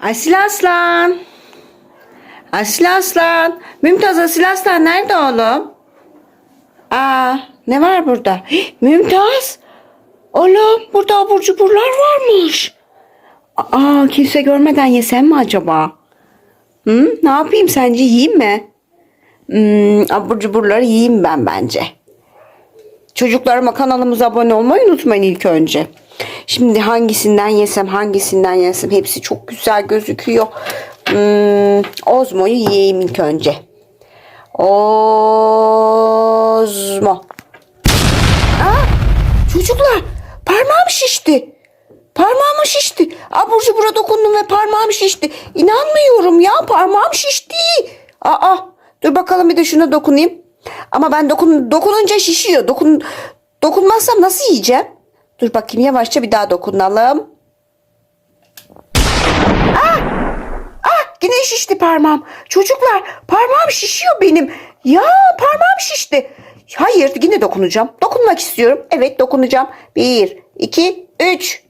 Asil Aslan. Asil Aslan. Mümtaz Asil Aslan nerede oğlum? Aa, ne var burada? Mümtaz. Oğlum burada abur cuburlar varmış. Aa, kimse görmeden yesem mi acaba? Hı, ne yapayım sence yiyeyim mi? Hmm, abur cuburları yiyeyim ben bence. Çocuklarıma kanalımıza abone olmayı unutmayın ilk önce. Şimdi hangisinden yesem hangisinden yesem hepsi çok güzel gözüküyor. Hmm, Ozmo'yu yiyeyim ilk önce. Ozmo. Aa, çocuklar parmağım şişti. Parmağım şişti. Abur cubura dokundum ve parmağım şişti. İnanmıyorum ya parmağım şişti. Aa, dur bakalım bir de şuna dokunayım. Ama ben dokun, dokununca şişiyor. Dokun, dokunmazsam nasıl yiyeceğim? Dur bakayım yavaşça bir daha dokunalım. Ah! Ah yine şişti parmağım. Çocuklar parmağım şişiyor benim. Ya parmağım şişti. Hayır yine dokunacağım. Dokunmak istiyorum. Evet dokunacağım. Bir, iki, üç.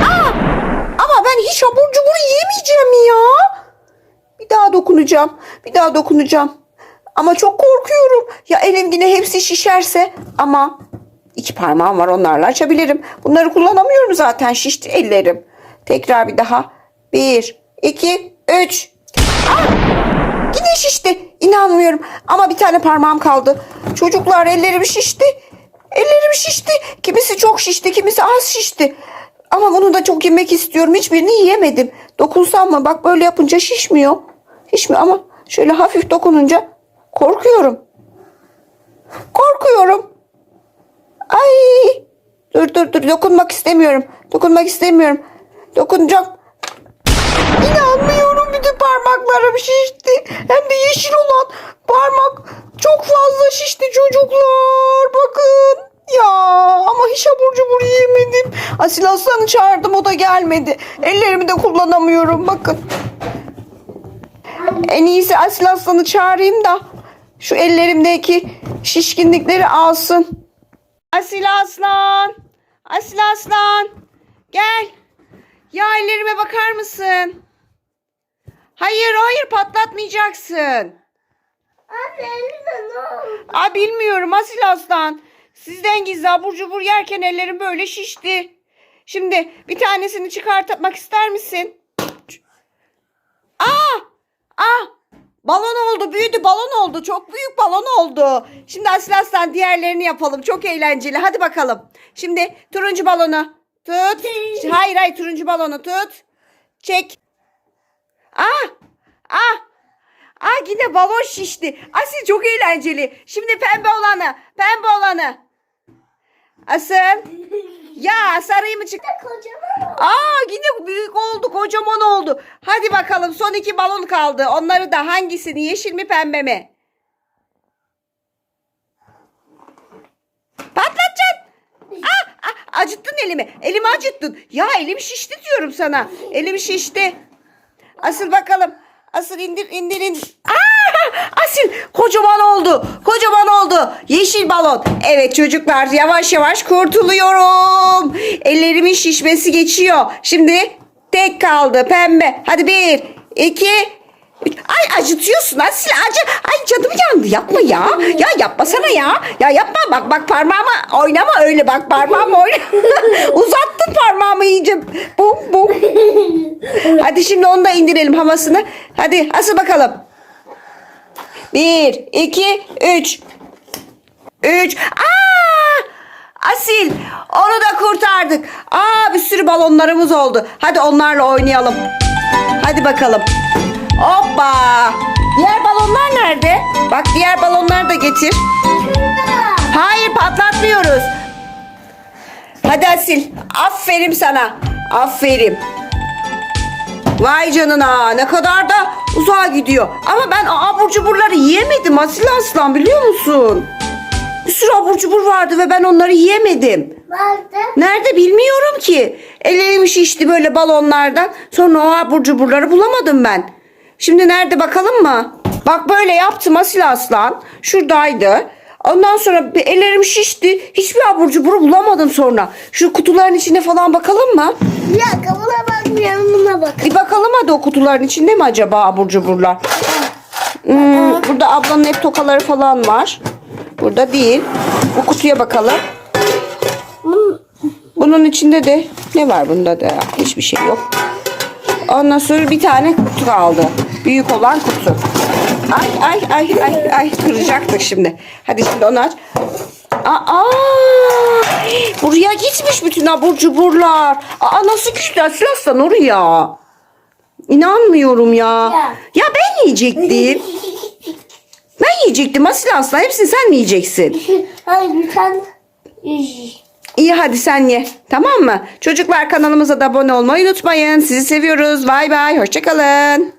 Aa! Ama ben hiç abur cubur yemeyeceğim ya. Bir daha dokunacağım. Bir daha dokunacağım. Ama çok korkuyorum. Ya elim yine hepsi şişerse. Ama iki parmağım var onlarla açabilirim. Bunları kullanamıyorum zaten şişti ellerim. Tekrar bir daha. Bir, iki, üç. Ah! Yine şişti. İnanmıyorum. Ama bir tane parmağım kaldı. Çocuklar ellerim şişti. Ellerim şişti. Kimisi çok şişti, kimisi az şişti. Ama bunu da çok yemek istiyorum. Hiçbirini yiyemedim. Dokunsam mı? Bak böyle yapınca şişmiyor. Şişmiyor ama şöyle hafif dokununca korkuyorum. Korkuyorum. Ay! Dur dur dur dokunmak istemiyorum. Dokunmak istemiyorum. Dokunacağım. İnanmıyorum bütün parmaklarım şişti. Hem de yeşil olan parmak çok fazla şişti çocuklar. Bakın. Ya ama hiç abur cubur yiyemedim. Asil Aslan'ı çağırdım o da gelmedi. Ellerimi de kullanamıyorum bakın. En iyisi Asil Aslan'ı çağırayım da şu ellerimdeki şişkinlikleri alsın. Asil Aslan. Asil Aslan. Gel. Ya ellerime bakar mısın? Hayır hayır patlatmayacaksın. Anne elime ne oldu? Aa bilmiyorum Asil Aslan. Sizden gizli abur cubur yerken ellerim böyle şişti. Şimdi bir tanesini çıkartmak ister misin? Aa! Aa! Balon oldu, büyüdü, balon oldu. Çok büyük balon oldu. Şimdi Asil Aslan diğerlerini yapalım. Çok eğlenceli. Hadi bakalım. Şimdi turuncu balonu tut. Hayır hayır turuncu balonu tut. Çek. Aa! Aa! Aa yine balon şişti. Asil çok eğlenceli. Şimdi pembe olanı. Pembe olanı. Asıl. Ya sarıyı mı çık? Kocaman. Aa yine büyük oldu. Kocaman oldu. Hadi bakalım son iki balon kaldı. Onları da hangisini? Yeşil mi pembe mi? Patlatacaksın. Ah, acıttın elimi. Elimi acıttın. Ya elim şişti diyorum sana. Elim şişti. Asıl bakalım. Asıl indir indir indir. Aa, Asil kocaman oldu. Kocaman oldu. Yeşil balon. Evet çocuklar yavaş yavaş kurtuluyorum. Ellerimin şişmesi geçiyor. Şimdi tek kaldı pembe. Hadi bir, iki. Ay acıtıyorsun Asil acı. Ay canım yandı yapma ya. Ya yapmasana ya. Ya yapma bak bak parmağımı oynama öyle bak parmağımı oyna. Uzattın parmağımı iyice. Bum bum. Hadi şimdi onu da indirelim havasını. Hadi asıl bakalım. Bir, iki, üç. Üç. Aa! Asil onu da kurtardık. Aa bir sürü balonlarımız oldu. Hadi onlarla oynayalım. Hadi bakalım. Hoppa. Diğer balonlar nerede? Bak diğer balonları da getir. Hayır patlatmıyoruz. Hadi Asil. Aferin sana. Aferin. Vay canına ne kadar da uzağa gidiyor. Ama ben abur cuburları yiyemedim Asil Aslan biliyor musun? Bir sürü abur cubur vardı ve ben onları yiyemedim. Vardı. Nerede bilmiyorum ki. Ellerim şişti böyle balonlardan. Sonra o abur cuburları bulamadım ben. Şimdi nerede bakalım mı? Bak böyle yaptım Asil Aslan. Şuradaydı. Ondan sonra bir ellerim şişti. Hiçbir abur cuburu bulamadım sonra. Şu kutuların içine falan bakalım mı? Bir dakika buna bak. Bir bakalım vardı o kutuların içinde mi acaba abur cuburlar? Hmm, burada ablanın hep tokaları falan var. Burada değil. Bu kutuya bakalım. Bunun içinde de ne var bunda da? Hiçbir şey yok. Ondan sonra bir tane kutu kaldı. Büyük olan kutu. Ay ay ay ay ay kıracaktık şimdi. Hadi şimdi onu aç. Aa, buraya gitmiş bütün abur cuburlar. Aa nasıl güçler silahsan oraya. İnanmıyorum ya. Ya. Ya ben yiyecektim. Ben yiyecektim Asil Aslan. Hepsini sen mi yiyeceksin? Hayır tane. İyi hadi sen ye. Tamam mı? Çocuklar kanalımıza da abone olmayı unutmayın. Sizi seviyoruz. Bay bay. Hoşçakalın.